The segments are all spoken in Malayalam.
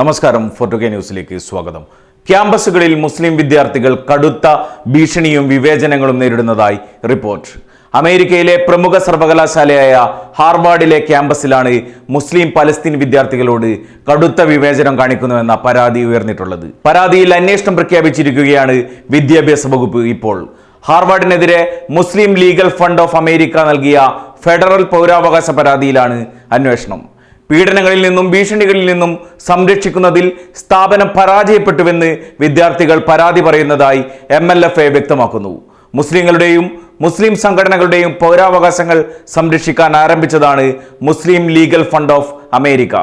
നമസ്കാരം ഫോർട്ടോ കെ ന്യൂസിലേക്ക് സ്വാഗതം. ക്യാമ്പസുകളിൽ മുസ്ലിം വിദ്യാർത്ഥികൾ കടുത്ത ഭീഷണിയും വിവേചനങ്ങളും നേരിടുന്നതായി റിപ്പോർട്ട്. അമേരിക്കയിലെ പ്രമുഖ സർവകലാശാലയായ ഹാർവാർഡിലെ ക്യാമ്പസിലാണ് മുസ്ലിം പലസ്തീൻ വിദ്യാർത്ഥികളോട് കടുത്ത വിവേചനം കാണിക്കുന്നുവെന്ന പരാതി ഉയർന്നിട്ടുള്ളത്. പരാതിയിൽ അന്വേഷണം പ്രഖ്യാപിച്ചിരിക്കുകയാണ് വിദ്യാഭ്യാസ വകുപ്പ് ഇപ്പോൾ. ഹാർവാർഡിനെതിരെ Muslim legal fund of America നൽകിയ ഫെഡറൽ പൗരാവകാശ പരാതിയിലാണ് അന്വേഷണം. പീഡനങ്ങളിൽ നിന്നും ഭീഷണികളിൽ നിന്നും സംരക്ഷിക്കുന്നതിൽ സ്ഥാപനം പരാജയപ്പെട്ടുവെന്ന് വിദ്യാർത്ഥികൾ പരാതി പറയുന്നതായി എം എൽ എഫ് എ വ്യക്തമാക്കുന്നു. മുസ്ലിങ്ങളുടെയും മുസ്ലിം സംഘടനകളുടെയും പൗരാവകാശങ്ങൾ സംരക്ഷിക്കാൻ ആരംഭിച്ചതാണ് Muslim legal fund of America.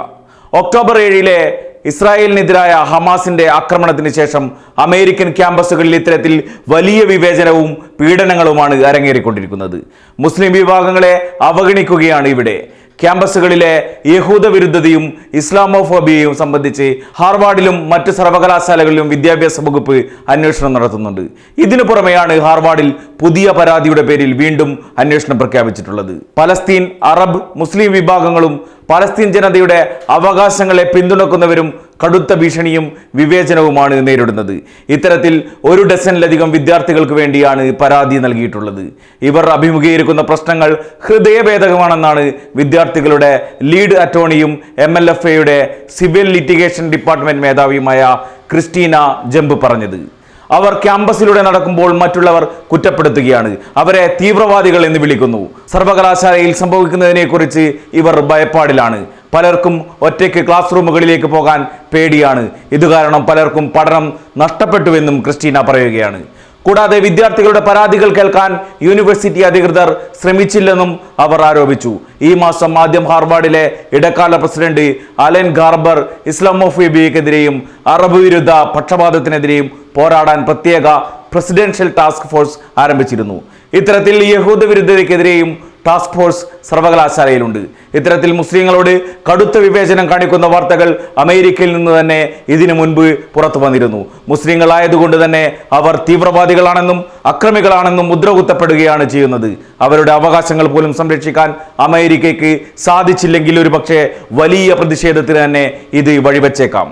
October ഏഴിലെ ഇസ്രായേലിനെതിരായ ഹമാസിന്റെ ആക്രമണത്തിന് ശേഷം അമേരിക്കൻ ക്യാമ്പസുകളിൽ ഇത്തരത്തിൽ വലിയ വിവേചനവും പീഡനങ്ങളുമാണ് അരങ്ങേറിക്കൊണ്ടിരിക്കുന്നത്. മുസ്ലിം വിഭാഗങ്ങളെ അവഗണിക്കുകയാണ് ഇവിടെ. ക്യാമ്പസുകളിലെ യഹൂദ വിരുദ്ധതയും ഇസ്ലാമോഫോബിയയും സംബന്ധിച്ച് ഹാർവാർഡിലും മറ്റ് സർവകലാശാലകളിലും വിദ്യാഭ്യാസ വകുപ്പ് അന്വേഷണം നടത്തുന്നുണ്ട്. ഇതിനു പുറമെയാണ് ഹാർവാർഡിൽ പുതിയ പരാതിയുടെ പേരിൽ വീണ്ടും അന്വേഷണം പ്രഖ്യാപിച്ചിട്ടുള്ളത്. പലസ്തീൻ അറബ് മുസ്ലിം വിഭാഗങ്ങളും പലസ്തീൻ ജനതയുടെ അവകാശങ്ങളെ പിന്തുണക്കുന്നവരും കടുത്ത ഭീഷണിയും വിവേചനവുമാണ് നേരിടുന്നത്. ഇത്തരത്തിൽ ഒരു ഡസനിലധികം വിദ്യാർത്ഥികൾക്ക് വേണ്ടിയാണ് പരാതി നൽകിയിട്ടുള്ളത്. ഇവർ അഭിമുഖീകരിക്കുന്ന പ്രശ്നങ്ങൾ ഹൃദയഭേദകമാണെന്നാണ് വിദ്യാർത്ഥികളുടെ ലീഡ് അറ്റോർണിയും എം എൽ എഫ് എയുടെ സിവിൽ ലിറ്റിഗേഷൻ ഡിപ്പാർട്ട്മെന്റ് മേധാവിയുമായ ക്രിസ്റ്റീന ജമ്പ് പറഞ്ഞത്. അവർ ക്യാമ്പസിലൂടെ നടക്കുമ്പോൾ മറ്റുള്ളവർ കുറ്റപ്പെടുത്തുകയാണ്. അവരെ തീവ്രവാദികൾ എന്ന് വിളിക്കുന്നു. സർവകലാശാലയിൽ സംഭവിക്കുന്നതിനെക്കുറിച്ച് ഇവർ ഭയപ്പാടിലാണ്. പലർക്കും ഒറ്റയ്ക്ക് ക്ലാസ് റൂമുകളിലേക്ക് പോകാൻ പേടിയാണ്. ഇതുകാരണം പലർക്കും പഠനം നഷ്ടപ്പെട്ടുവെന്നും ക്രിസ്റ്റീന പറയുകയാണ്. കൂടാതെ വിദ്യാർത്ഥികളുടെ പരാതികൾ കേൾക്കാൻ യൂണിവേഴ്സിറ്റി അധികൃതർ ശ്രമിച്ചില്ലെന്നും അവർ ആരോപിച്ചു. ഈ മാസം ആദ്യം ഹാർവാർഡിലെ ഇടക്കാല പ്രസിഡന്റ് അലൻ ഗാർബർ ഇസ്ലാമോഫിബിയക്കെതിരെയും അറബ് വിരുദ്ധ പക്ഷപാതത്തിനെതിരെയും പോരാടാൻ പ്രത്യേക പ്രസിഡൻഷ്യൽ ടാസ്ക് ഫോഴ്സ് ആരംഭിച്ചിരുന്നു. ഇത്തരത്തിൽ യഹൂദ വിരുദ്ധതയ്ക്കെതിരെയും ടാസ്ക് ഫോഴ്സ് സർവകലാശാലയിലുണ്ട്. ഇത്തരത്തിൽ മുസ്ലിങ്ങളോട് കടുത്ത വിവേചനം കാണിക്കുന്ന വാർത്തകൾ അമേരിക്കയിൽ നിന്ന് തന്നെ ഇതിനു മുൻപ് പുറത്തു വന്നിരുന്നു. മുസ്ലിങ്ങളായതുകൊണ്ട് തന്നെ അവർ തീവ്രവാദികളാണെന്നും അക്രമികളാണെന്നും മുദ്രകുത്തപ്പെടുകയാണ് ചെയ്യുന്നത്. അവരുടെ അവകാശങ്ങൾ പോലും സംരക്ഷിക്കാൻ അമേരിക്കയ്ക്ക് സാധിച്ചില്ലെങ്കിൽ ഒരു പക്ഷേ വലിയ പ്രതിഷേധത്തിന് തന്നെ ഇത് വഴിവെച്ചേക്കാം.